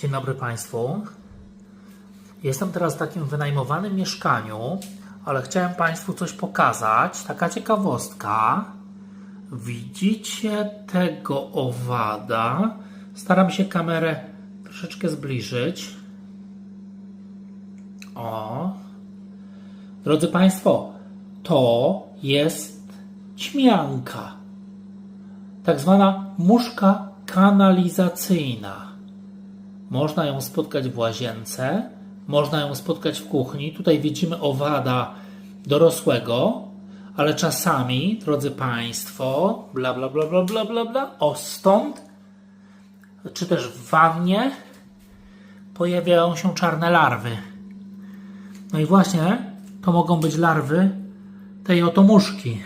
Dzień dobry Państwu. Jestem teraz w takim wynajmowanym mieszkaniu, ale chciałem Państwu coś pokazać. Taka ciekawostka. Widzicie tego owada? Staram się kamerę troszeczkę zbliżyć. O. Drodzy Państwo, to jest ćmianka. Tak zwana muszka kanalizacyjna. Można ją spotkać w łazience, można ją spotkać w kuchni. Tutaj widzimy owada dorosłego, ale czasami, drodzy Państwo, bla bla bla bla bla bla bla, o stąd, czy też w wannie pojawiają się czarne larwy. No i właśnie to mogą być larwy tej oto muszki.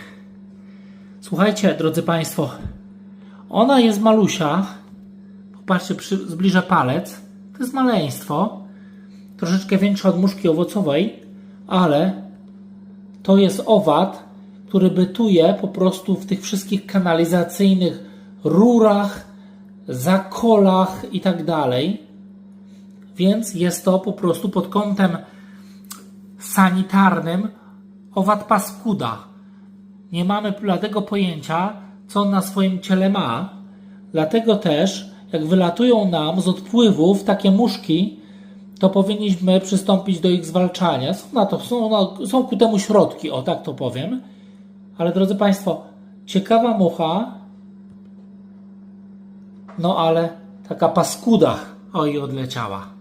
Słuchajcie, drodzy Państwo, ona jest malusia. Popatrzcie, przy, palec. To jest maleństwo. Troszeczkę większa od muszki owocowej, ale to jest owad, który bytuje po prostu w tych wszystkich kanalizacyjnych rurach, zakolach i tak dalej. Więc jest to po prostu pod kątem sanitarnym owad paskuda. Nie mamy bladego pojęcia, co on na swoim ciele ma. Dlatego też, jak wylatują nam z odpływów takie muszki, to powinniśmy przystąpić do ich zwalczania. Są na to, są, na, są ku temu środki, o tak to powiem. Ale drodzy Państwo, ciekawa mucha, no ale taka paskuda, oj, odleciała.